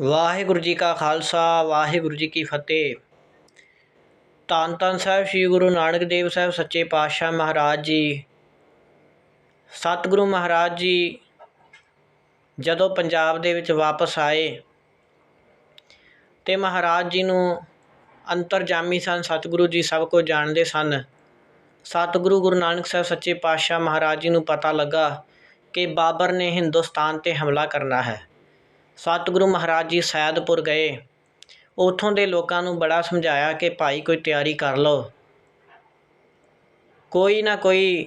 ਵਾਹਿਗੁਰੂ ਜੀ ਕਾ ਖਾਲਸਾ, ਵਾਹਿਗੁਰੂ ਜੀ ਕੀ ਫਤਿਹ। ਧੰਨ ਧੰਨ ਸਾਹਿਬ, ਸ੍ਰੀ ਗੁਰੂ ਨਾਨਕ ਦੇਵ ਸਾਹਿਬ ਸੱਚੇ ਪਾਤਸ਼ਾਹ ਮਹਾਰਾਜ ਜੀ। ਸਤਿਗੁਰੂ ਮਹਾਰਾਜ ਜੀ, ਜਦੋਂ ਪੰਜਾਬ ਦੇ ਵਿੱਚ ਵਾਪਸ ਆਏ ਤੇ ਮਹਾਰਾਜ ਜੀ ਨੂੰ ਅੰਤਰਜਾਮੀ ਸਨ, ਸਤਿਗੁਰੂ ਜੀ ਸਭ ਕੁਝ ਜਾਣਦੇ ਸਨ। ਸਤਿਗੁਰੂ ਗੁਰੂ ਨਾਨਕ ਸਾਹਿਬ ਸੱਚੇ ਪਾਤਸ਼ਾਹ ਮਹਾਰਾਜ ਜੀ ਨੂੰ ਪਤਾ ਲੱਗਾ ਕਿ ਬਾਬਰ ਨੇ ਹਿੰਦੁਸਤਾਨ ਤੇ ਹਮਲਾ ਕਰਨਾ ਹੈ। ਸਤਿਗੁਰੂ ਮਹਾਰਾਜ ਜੀ ਸੈਦਪੁਰ ਗਏ। ਉਥੋਂ ਦੇ ਲੋਕਾਂ ਨੂੰ ਬੜਾ ਸਮਝਾਇਆ ਕਿ ਭਾਈ ਕੋਈ ਤਿਆਰੀ ਕਰ ਲਓ। ਕੋਈ ਨਾ ਕੋਈ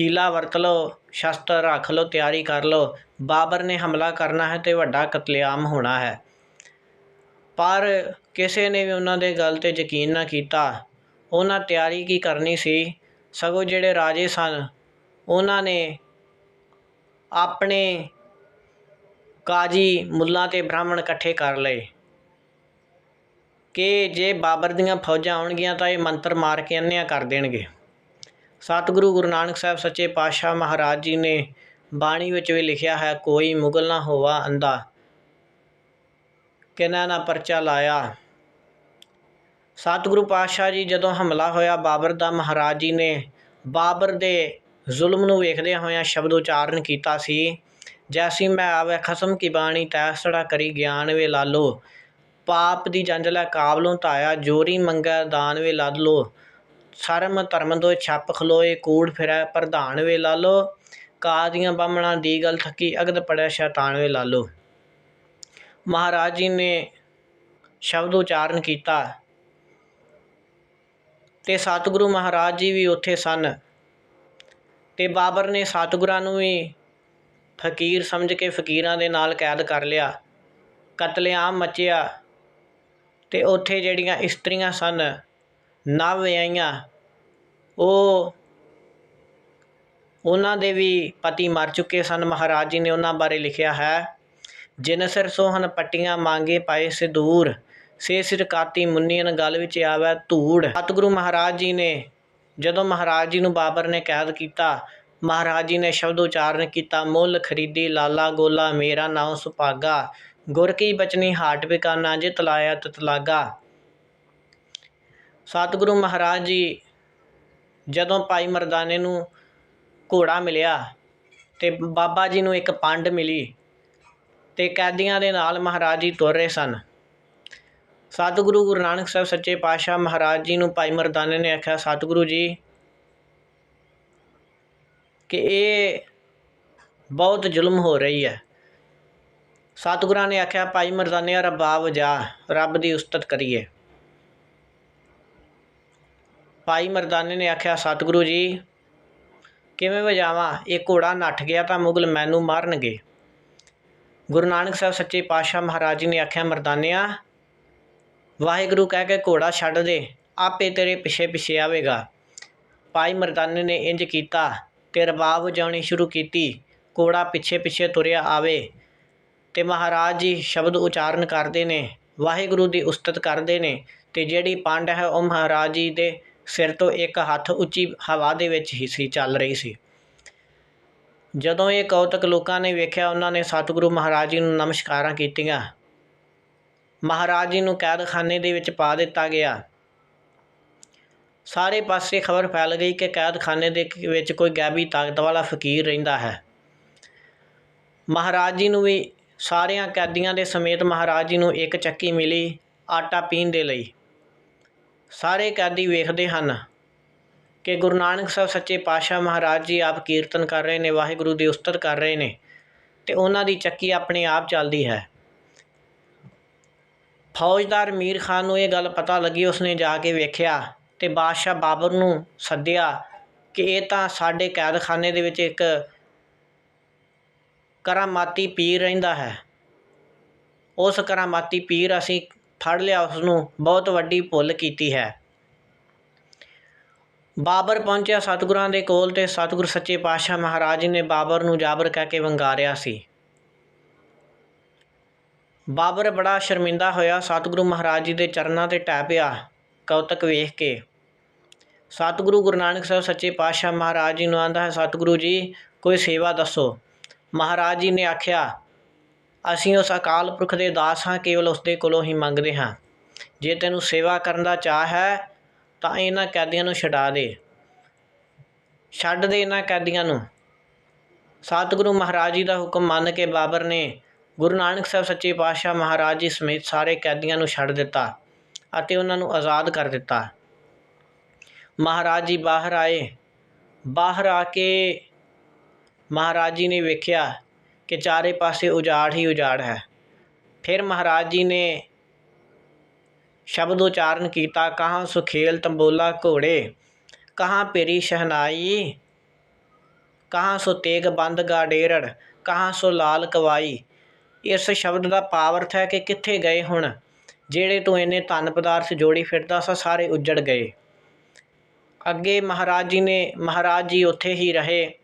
ਹੀਲਾ ਵਰਤ ਲਓ, ਸ਼ਸਤਰ ਰੱਖ ਲਓ, ਤਿਆਰੀ ਕਰ ਲਓ। ਬਾਬਰ ਨੇ ਹਮਲਾ ਕਰਨਾ ਹੈ ਤੇ ਵੱਡਾ ਕਤਲੇਆਮ ਹੋਣਾ ਹੈ। ਪਰ ਕਿਸੇ ਨੇ ਵੀ ਉਹਨਾਂ ਦੇ ਗੱਲ ਤੇ ਯਕੀਨ ਨਾ ਕੀਤਾ। ਉਹਨਾਂ ਤਿਆਰੀ ਕੀ ਕਰਨੀ ਸੀ? ਸਗੋਂ ਜਿਹੜੇ ਰਾਜੇ ਸਨ, ਉਹਨਾਂ ਨੇ ਆਪਣੇ ਕਾਜੀ ਮੁੱਲਾਂ ਤੇ ਬ੍ਰਾਹਮਣ ਇਕੱਠੇ ਕਰ ਲਏ। ਕਿ ਜੇ ਬਾਬਰ ਦੀਆਂ ਫੌਜਾਂ ਆਉਣਗੀਆਂ ਤਾਂ ਇਹ ਮੰਤਰ ਮਾਰ ਕੇ ਅੰਨਿਆ ਕਰ ਦੇਣਗੇ। ਸਤਿਗੁਰੂ ਗੁਰੂ ਨਾਨਕ ਸਾਹਿਬ ਸੱਚੇ ਪਾਤਸ਼ਾਹ ਮਹਾਰਾਜ ਜੀ ਨੇ ਬਾਣੀ ਵਿੱਚ ਵੀ ਲਿਖਿਆ ਹੈ, ਕੋਈ ਮੁਗਲ ਨਾ ਹੋਵਾ ਅੰਦਾ ਕਿਨਾਂ ਨਾ ਪਰਚਾ ਲਾਇਆ। ਸਤਿਗੁਰੂ ਪਾਤਸ਼ਾਹ ਜੀ ਜਦੋਂ ਹਮਲਾ ਹੋਇਆ, ਬਾਬਰ ਦਾ ਮਹਾਰਾਜ ਜੀ ਨੇ ਬਾਬਰ ਦੇ ਜ਼ੁਲਮ ਨੂੰ ਵੇਖਦਿਆਂ ਹੋਇਆਂ ਸ਼ਬਦ ਉਚਾਰਨ ਕੀਤਾ ਸੀ। ਜੈਸੀ ਮੈਂ ਆਵੇ ਖਸਮ ਕੀ ਬਾਣੀ ਤੈਸੜਾ ਕਰੀ ਗਿਆਨ ਵੇ ਲਾਲੋ। ਪਾਪ ਦੀ ਜੰਜਲੈ ਕਾਬਲੋਂ ਧਾਇਆ, ਜੋਰੀ ਮੰਗੈ ਦਾਨ ਵੇ ਲਾਲੋ ਸ਼ਰਮ ਧਰਮ ਦੋ ਛੱਪ ਖਲੋਏ, ਕੂੜ ਫਿਰੈ ਪ੍ਰਧਾਨ ਵੇ ਲਾਲੋ। ਕਾਦੀਆਂ ਬਾਹਮਣਾ ਦੀ ਗੱਲ ਥੱਕੀ, ਅਗਦ ਪੜਿਆ ਸ਼ੈਤਾਨ ਵੇ ਲਾਲੋ। ਮਹਾਰਾਜ ਜੀ ਨੇ ਸ਼ਬਦ ਉਚਾਰਨ ਕੀਤਾ। ਤੇ ਸਤਿਗੁਰੂ ਮਹਾਰਾਜ ਜੀ ਵੀ ਉੱਥੇ ਸਨ। ਤੇ ਬਾਬਰ ਨੇ ਸਤਿਗੁਰਾਂ ਨੂੰ ਵੀ ਫਕੀਰ ਸਮਝ ਕੇ ਫਕੀਰਾਂ ਦੇ ਨਾਲ ਕੈਦ ਕਰ ਲਿਆ, ਕਤਲੇਆਮ ਮਚਿਆ ਤੇ ਉੱਥੇ ਜਿਹੜੀਆਂ ਇਸਤਰੀਆਂ ਸਨ, ਨਵ ਵਿਆਹੀਆਂ, ਉਹ ਉਹਨਾਂ ਦੇ ਵੀ ਪਤੀ ਮਰ ਚੁੱਕੇ ਸਨ। ਮਹਾਰਾਜ ਜੀ ਨੇ ਉਹਨਾਂ ਬਾਰੇ ਲਿਖਿਆ ਹੈ, ਜਿਨ ਸਿਰ ਸੋਹਣ ਪੱਟੀਆਂ ਮੰਗੇ ਪਾਏ ਸਿਦੂਰ ਸੇ ਸਿਰ ਕਾਤੀ ਮੁੰਨੀਆਂ ਗਲ ਵਿੱਚ ਆਵੇ ਧੂੜ। ਸਤਿਗੁਰੂ ਮਹਾਰਾਜ ਜੀ ਨੇ, ਜਦੋਂ ਮਹਾਰਾਜ ਜੀ ਨੂੰ ਬਾਬਰ ਨੇ ਕੈਦ ਕੀਤਾ ਮਹਾਰਾਜ ਜੀ ਨੇ ਸ਼ਬਦ ਉਚਾਰਨ ਕੀਤਾ, ਮੁੱਲ ਖਰੀਦੀ, ਲਾਲਾ ਗੋਲਾ, ਮੇਰਾ ਨਾਮ ਸੁਭਾਗਾ, ਗੁਰ ਕੀ ਬਚਨੀ ਹਾਟ ਬਿਕਾਨਾ ਜੇ ਤਲਾਇਆ ਤਤਲਾਗਾ ਸਤਿਗੁਰੂ ਮਹਾਰਾਜ ਜੀ, ਜਦੋਂ ਭਾਈ ਮਰਦਾਨੇ ਨੂੰ ਘੋੜਾ ਮਿਲਿਆ ਤੇ ਬਾਬਾ ਜੀ ਨੂੰ ਇੱਕ ਪੰਡ ਮਿਲੀ ਤੇ ਕੈਦੀਆਂ ਦੇ ਨਾਲ ਮਹਾਰਾਜ ਜੀ ਤੁਰ ਰਹੇ ਸਨ। ਸਤਿਗੁਰੂ ਗੁਰੂ ਨਾਨਕ ਸਾਹਿਬ ਸੱਚੇ ਪਾਤਸ਼ਾਹ ਮਹਾਰਾਜ ਜੀ ਨੂੰ ਭਾਈ ਮਰਦਾਨੇ ਨੇ ਆਖਿਆ, ਸਤਿਗੁਰੂ ਜੀ ਕਿ ਇਹ ਬਹੁਤ ਜ਼ੁਲਮ ਹੋ ਰਹੀ ਹੈ। ਸਤਿਗੁਰਾਂ ਨੇ ਆਖਿਆ, ਭਾਈ ਮਰਦਾਨਿਆ ਰੱਬਾ ਵਜਾ ਰੱਬ ਦੀ ਉਸਤਤ ਕਰੀਏ। ਭਾਈ ਮਰਦਾਨੇ ਨੇ ਆਖਿਆ, ਸਤਿਗੁਰੂ ਜੀ, ਕਿਵੇਂ ਵਜਾਵਾਂ? ਇਹ ਘੋੜਾ ਨੱਠ ਗਿਆ ਤਾਂ ਮੁਗਲ ਮੈਨੂੰ ਮਾਰਨਗੇ। ਗੁਰੂ ਨਾਨਕ ਸਾਹਿਬ ਸੱਚੇ ਪਾਤਸ਼ਾਹ ਮਹਾਰਾਜ ਜੀ ਨੇ ਆਖਿਆ ਮਰਦਾਨਿਆ ਵਾਹਿਗੁਰੂ ਕਹਿ ਕੇ ਘੋੜਾ ਛੱਡ ਦੇ, ਆਪੇ ਤੇਰੇ ਪਿੱਛੇ ਪਿੱਛੇ ਆਵੇਗਾ। ਭਾਈ ਮਰਦਾਨੇ ਨੇ ਇੰਜ ਕੀਤਾ। ਤੇ ਰਬਾਬ ਵਜਾਉਣੀ ਸ਼ੁਰੂ ਕੀਤੀ। ਘੋੜਾ ਪਿੱਛੇ ਪਿੱਛੇ ਤੁਰਿਆ ਆਵੇ ਤੇ ਮਹਾਰਾਜ ਜੀ ਸ਼ਬਦ ਉਚਾਰਨ ਕਰਦੇ ਨੇ, ਵਾਹਿਗੁਰੂ ਦੀ ਉਸਤਤ ਕਰਦੇ ਨੇ ਤੇ ਜਿਹੜੀ ਪੰਡ ਹੈ ਉਹ ਮਹਾਰਾਜ ਜੀ ਦੇ ਸਿਰ ਤੋਂ ਇੱਕ ਹੱਥ ਉੱਚੀ ਹਵਾ ਦੇ ਵਿੱਚ ਹੀ ਸੀ, ਚੱਲ ਰਹੀ ਸੀ। ਜਦੋਂ ਇਹ ਕੌਤਕ ਲੋਕਾਂ ਨੇ ਵੇਖਿਆ, ਉਹਨਾਂ ਨੇ ਸਤਿਗੁਰੂ ਮਹਾਰਾਜ ਜੀ ਨੂੰ ਨਮਸਕਾਰਾਂ ਕੀਤੀਆਂ। ਮਹਾਰਾਜ ਜੀ ਨੂੰ ਕੈਦਖਾਨੇ ਦੇ ਵਿੱਚ ਪਾ ਦਿੱਤਾ ਗਿਆ। ਸਾਰੇ ਪਾਸੇ ਖਬਰ ਫੈਲ ਗਈ ਕਿ ਕੈਦਖਾਨੇ ਦੇ ਵਿੱਚ ਕੋਈ ਗੈਬੀ ਤਾਕਤ ਵਾਲਾ ਫਕੀਰ ਰਹਿੰਦਾ ਹੈ। ਮਹਾਰਾਜ ਜੀ ਨੂੰ ਵੀ ਸਾਰਿਆਂ ਕੈਦੀਆਂ ਦੇ ਸਮੇਤ ਮਹਾਰਾਜ ਜੀ ਨੂੰ ਇੱਕ ਚੱਕੀ ਮਿਲੀ ਆਟਾ ਪੀਣ ਦੇ ਲਈ। ਸਾਰੇ ਕੈਦੀ ਵੇਖਦੇ ਹਨ ਕਿ ਗੁਰੂ ਨਾਨਕ ਸਾਹਿਬ ਸੱਚੇ ਪਾਤਸ਼ਾਹ ਮਹਾਰਾਜ ਜੀ ਆਪ ਕੀਰਤਨ ਕਰ ਰਹੇ ਨੇ, ਵਾਹਿਗੁਰੂ ਦੀ ਉਸਤਤ ਕਰ ਰਹੇ ਨੇ ਤੇ ਉਹਨਾਂ ਦੀ ਚੱਕੀ ਆਪਣੇ ਆਪ ਚੱਲਦੀ ਹੈ। ਫੌਜਦਾਰ ਮੀਰ ਖਾਨ ਨੂੰ ਇਹ ਗੱਲ ਪਤਾ ਲੱਗੀ, ਉਸਨੇ ਜਾ ਕੇ ਵੇਖਿਆ ਅਤੇ ਬਾਦਸ਼ਾਹ ਬਾਬਰ ਨੂੰ ਸੱਦਿਆ ਕਿ ਇਹ ਤਾਂ ਸਾਡੇ ਕੈਦਖਾਨੇ ਦੇ ਵਿੱਚ ਇੱਕ ਕਰਾਮਾਤੀ ਪੀਰ ਰਹਿੰਦਾ ਹੈ। ਉਸ ਕਰਾਮਾਤੀ ਪੀਰ ਅਸੀਂ ਫੜ ਲਿਆ ਉਸ ਨੂੰ ਬਹੁਤ ਵੱਡੀ ਭੁੱਲ ਕੀਤੀ ਹੈ। ਬਾਬਰ ਪਹੁੰਚਿਆ ਸਤਿਗੁਰਾਂ ਦੇ ਕੋਲ ਤੇ ਸਤਿਗੁਰ ਸੱਚੇ ਪਾਤਸ਼ਾਹ ਮਹਾਰਾਜ ਨੇ ਬਾਬਰ ਨੂੰ ਜਾਬਰ ਕਹਿ ਕੇ ਵੰਗਾਰਿਆ ਸੀ। ਬਾਬਰ ਬੜਾ ਸ਼ਰਮਿੰਦਾ ਹੋਇਆ, ਸਤਿਗੁਰੂ ਮਹਾਰਾਜ ਜੀ ਦੇ ਚਰਨਾਂ ਤੇ ਟਹਿ ਪਿਆ। ਕੌਤਕ ਵੇਖ ਕੇ। ਸਤਿਗੁਰੂ ਗੁਰੂ ਨਾਨਕ ਸਾਹਿਬ ਸੱਚੇ ਪਾਤਸ਼ਾਹ ਮਹਾਰਾਜ ਜੀ ਨੂੰ ਆਂਦਾ ਹੈ, ਸਤਿਗੁਰੂ ਜੀ, ਕੋਈ ਸੇਵਾ ਦੱਸੋ। ਮਹਾਰਾਜ ਜੀ ਨੇ ਆਖਿਆ, ਅਸੀਂ ਉਸ ਅਕਾਲ ਪੁਰਖ ਦੇ ਦਾਸ ਹਾਂ, ਕੇਵਲ ਉਸ ਦੇ ਕੋਲੋਂ ਹੀ ਮੰਗਦੇ ਹਾਂ। ਜੇ ਤੈਨੂੰ ਸੇਵਾ ਕਰਨ ਦਾ ਚਾਹ ਹੈ, ਤਾਂ ਇਹਨਾਂ ਕੈਦੀਆਂ ਨੂੰ ਛਡਾ ਦੇ। ਛੱਡ ਦੇ ਇਹਨਾਂ ਕੈਦੀਆਂ ਨੂੰ। ਸਤਿਗੁਰੂ ਮਹਾਰਾਜ ਜੀ ਦਾ ਹੁਕਮ ਮੰਨ ਕੇ ਬਾਬਰ ਨੇ ਗੁਰੂ ਨਾਨਕ ਸਾਹਿਬ ਸੱਚੇ ਪਾਤਸ਼ਾਹ ਮਹਾਰਾਜ ਜੀ ਸਮੇਤ ਸਾਰੇ ਕੈਦੀਆਂ ਨੂੰ ਛੱਡ ਦਿੱਤਾ। ਅਤੇ ਉਹਨਾਂ ਨੂੰ ਆਜ਼ਾਦ ਕਰ ਦਿੱਤਾ। ਮਹਾਰਾਜ ਜੀ ਬਾਹਰ ਆਏ। ਬਾਹਰ ਆ ਕੇ ਮਹਾਰਾਜ ਜੀ ਨੇ ਵੇਖਿਆ ਕਿ ਚਾਰੇ ਪਾਸੇ ਉਜਾੜ ਹੀ ਉਜਾੜ ਹੈ। ਫਿਰ ਮਹਾਰਾਜ ਜੀ ਨੇ ਸ਼ਬਦ ਉਚਾਰਨ ਕੀਤਾ, ਕਹਾਂ ਸੁਖੇਲ ਤੰਬੋਲਾ ਘੋੜੇ, ਕਹਾਂ ਪੇਰੀ ਸ਼ਹਨਾਈ, ਕਹਾਂ ਸੋ ਤੇਗ ਬੰਦ ਗਾਡੇਰੜ ਕਹਾਂ ਸੋ ਲਾਲ ਕਵਾਈ। ਇਸ ਸ਼ਬਦ ਦਾ ਪਾਵਰਥ ਹੈ ਕਿ ਕਿੱਥੇ ਗਏ ਹੁਣ? ਜਿਹੜੇ ਤੂੰ ਇੰਨੇ ਧਨ ਪਦਾਰਥ ਜੋੜੀ ਫਿਰਦਾ ਸਾ, ਸਾਰੇ ਉੱਜੜ ਗਏ। ਅੱਗੇ ਮਹਾਰਾਜ ਜੀ ਨੇ, ਮਹਾਰਾਜ ਜੀ ਉੱਥੇ ਹੀ ਰਹੇ।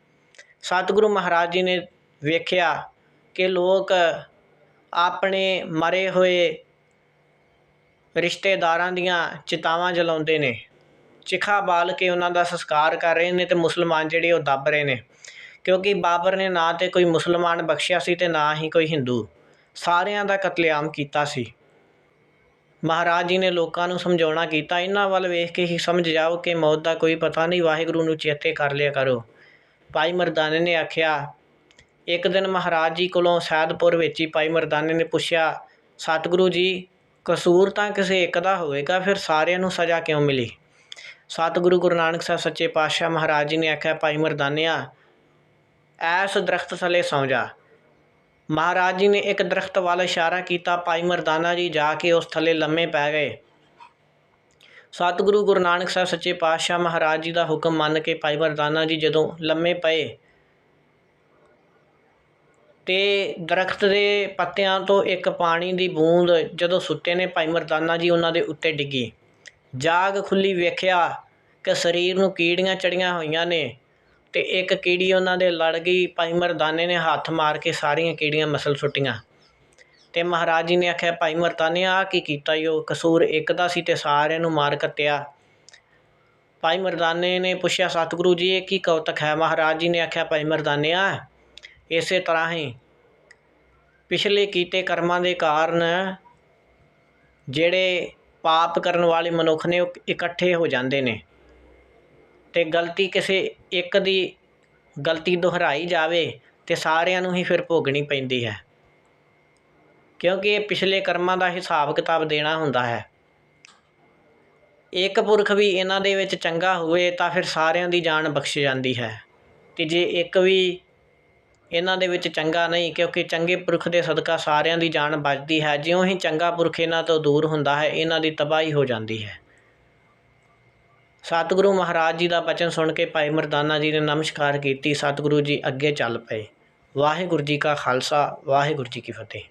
ਸਤਿਗੁਰੂ ਮਹਾਰਾਜ ਜੀ ਨੇ ਵੇਖਿਆ ਕਿ ਲੋਕ ਆਪਣੇ ਮਰੇ ਹੋਏ ਰਿਸ਼ਤੇਦਾਰਾਂ ਦੀਆਂ ਚਿਤਾਵਾਂ ਜਲਾਉਂਦੇ ਨੇ। ਚਿਖਾ ਬਾਲ ਕੇ ਉਹਨਾਂ ਦਾ ਸੰਸਕਾਰ ਕਰ ਰਹੇ ਨੇ ਤੇ ਮੁਸਲਮਾਨ ਜਿਹੜੇ ਉਹ ਦੱਬ ਰਹੇ ਨੇ। ਕਿਉਂਕਿ ਬਾਬਰ ਨੇ ਨਾ ਤੇ ਕੋਈ ਮੁਸਲਮਾਨ ਬਖਸ਼ਿਆ ਸੀ ਤੇ ਨਾ ਹੀ ਕੋਈ ਹਿੰਦੂ। ਸਾਰਿਆਂ ਦਾ ਕਤਲੇਆਮ ਕੀਤਾ ਸੀ। ਮਹਾਰਾਜ ਜੀ ਨੇ ਲੋਕਾਂ ਨੂੰ ਸਮਝਾਉਣਾ ਕੀਤਾ। ਇਹਨਾਂ ਵੱਲ ਵੇਖ ਕੇ ਹੀ ਸਮਝ ਜਾਓ ਕਿ ਮੌਤ ਦਾ ਕੋਈ ਪਤਾ ਨਹੀਂ, ਵਾਹਿਗੁਰੂ ਨੂੰ ਚੇਤੇ ਕਰ ਲਿਆ ਕਰੋ। ਭਾਈ ਮਰਦਾਨੇ ਨੇ ਆਖਿਆ, ਇੱਕ ਦਿਨ ਮਹਾਰਾਜ ਜੀ ਕੋਲੋਂ ਸੈਦਪੁਰ ਵਿੱਚ ਹੀ ਭਾਈ ਮਰਦਾਨੇ ਨੇ ਪੁੱਛਿਆ, ਸਤਿਗੁਰੂ ਜੀ, ਕਸੂਰ ਤਾਂ ਕਿਸੇ ਇੱਕ ਦਾ ਹੋਵੇਗਾ, ਫਿਰ ਸਾਰਿਆਂ ਨੂੰ ਸਜ਼ਾ ਕਿਉਂ ਮਿਲੀ? ਸਤਿਗੁਰੂ ਗੁਰੂ ਨਾਨਕ ਸਾਹਿਬ ਸੱਚੇ ਪਾਤਸ਼ਾਹ ਮਹਾਰਾਜ ਜੀ ਨੇ ਆਖਿਆ, ਭਾਈ ਮਰਦਾਨਿਆ, ਐਸ ਦਰਖਤ ਥੱਲੇ ਸੌਂ ਜਾ। ਮਹਾਰਾਜ ਜੀ ਨੇ ਇੱਕ ਦਰਖਤ ਵੱਲ ਇਸ਼ਾਰਾ ਕੀਤਾ, ਭਾਈ ਮਰਦਾਨਾ ਜੀ ਜਾ ਕੇ ਉਸ ਥੱਲੇ ਲੰਮੇ ਪੈ ਗਏ। ਸਤਿਗੁਰੂ ਗੁਰੂ ਨਾਨਕ ਸਾਹਿਬ ਸੱਚੇ ਪਾਤਸ਼ਾਹ ਮਹਾਰਾਜ ਜੀ ਦਾ ਹੁਕਮ ਮੰਨ ਕੇ ਭਾਈ ਮਰਦਾਨਾ ਜੀ ਜਦੋਂ ਲੰਮੇ ਪਏ ਤੇ ਦਰਖਤ ਦੇ ਪੱਤਿਆਂ ਤੋਂ ਇੱਕ ਪਾਣੀ ਦੀ ਬੂੰਦ ਜਦੋਂ ਸੁੱਤੇ ਨੇ, ਭਾਈ ਮਰਦਾਨਾ ਜੀ ਉਹਨਾਂ ਦੇ ਉੱਤੇ ਡਿੱਗੀ। ਜਾਗ ਖੁੱਲੀ ਵੇਖਿਆ ਕਿ ਸਰੀਰ ਨੂੰ ਕੀੜੀਆਂ ਚੜੀਆਂ ਹੋਈਆਂ ਨੇ। ਅਤੇ ਇੱਕ ਕੀੜੀ ਉਹਨਾਂ ਦੇ ਲੜ ਗਈ, ਭਾਈ ਮਰਦਾਨੇ ਨੇ ਹੱਥ ਮਾਰ ਕੇ ਸਾਰੀਆਂ ਕੀੜੀਆਂ ਮਸਲ ਸੁੱਟੀਆਂ। ਅਤੇ ਮਹਾਰਾਜ ਜੀ ਨੇ ਆਖਿਆ, ਭਾਈ ਮਰਦਾਨੇ, ਆਹ ਕੀ ਕੀਤਾ ਈ ਉਹ? ਕਸੂਰ ਇੱਕ ਦਾ ਸੀ ਅਤੇ ਸਾਰਿਆਂ ਨੂੰ ਮਾਰ ਕੱਟਿਆ। ਭਾਈ ਮਰਦਾਨੇ ਨੇ ਪੁੱਛਿਆ, ਸਤਿਗੁਰੂ ਜੀ, ਇਹ ਕੀ ਕੌਤਕ ਹੈ? ਮਹਾਰਾਜ ਜੀ ਨੇ ਆਖਿਆ, ਭਾਈ ਮਰਦਾਨਿਆ, ਇਸੇ ਤਰ੍ਹਾਂ ਹੀ ਪਿਛਲੇ ਕੀਤੇ ਕਰਮਾਂ ਦੇ ਕਾਰਨ ਜਿਹੜੇ ਪਾਪ ਕਰਨ ਵਾਲੇ ਮਨੁੱਖ ਨੇ ਉਹ ਇਕੱਠੇ ਹੋ ਜਾਂਦੇ ਨੇ। ਅਤੇ ਗਲਤੀ ਕਿਸੇ ਇੱਕ ਦੀ ਗਲਤੀ ਦੁਹਰਾਈ ਜਾਵੇ ਤਾਂ ਸਾਰਿਆਂ ਨੂੰ ਹੀ ਫਿਰ ਭੋਗਣੀ ਪੈਂਦੀ ਹੈ। ਕਿਉਂਕਿ ਇਹ ਪਿਛਲੇ ਕਰਮਾਂ ਦਾ ਹਿਸਾਬ ਕਿਤਾਬ ਦੇਣਾ ਹੁੰਦਾ ਹੈ। ਇੱਕ ਪੁਰਖ ਵੀ ਇਹਨਾਂ ਦੇ ਵਿੱਚ ਚੰਗਾ ਹੋਵੇ ਤਾਂ ਫਿਰ ਸਾਰਿਆਂ ਦੀ ਜਾਨ ਬਖਸ਼ ਜਾਂਦੀ ਹੈ। ਅਤੇ ਜੇ ਇੱਕ ਵੀ ਇਹਨਾਂ ਦੇ ਵਿੱਚ ਚੰਗਾ ਨਹੀਂ, ਕਿਉਂਕਿ ਚੰਗੇ ਪੁਰਖ ਦੇ ਸਦਕਾ ਸਾਰਿਆਂ ਦੀ ਜਾਨ ਬਚਦੀ ਹੈ। ਜਿਉਂ ਹੀ ਚੰਗਾ ਪੁਰਖ ਇਹਨਾਂ ਤੋਂ ਦੂਰ ਹੁੰਦਾ ਹੈ, ਇਹਨਾਂ ਦੀ ਤਬਾਹੀ ਹੋ ਜਾਂਦੀ ਹੈ। ਸਤਿਗੁਰੂ ਮਹਾਰਾਜ ਜੀ ਦਾ ਬਚਨ ਸੁਣ ਕੇ ਭਾਈ ਮਰਦਾਨਾ ਜੀ ਨੇ ਨਮਸਕਾਰ ਕੀਤੀ। ਸਤਿਗੁਰੂ ਜੀ ਅੱਗੇ ਚੱਲ ਪਏ। ਵਾਹਿਗੁਰੂ ਜੀ ਕਾ ਖਾਲਸਾ, ਵਾਹਿਗੁਰੂ ਜੀ ਕੀ ਫਤਿਹ।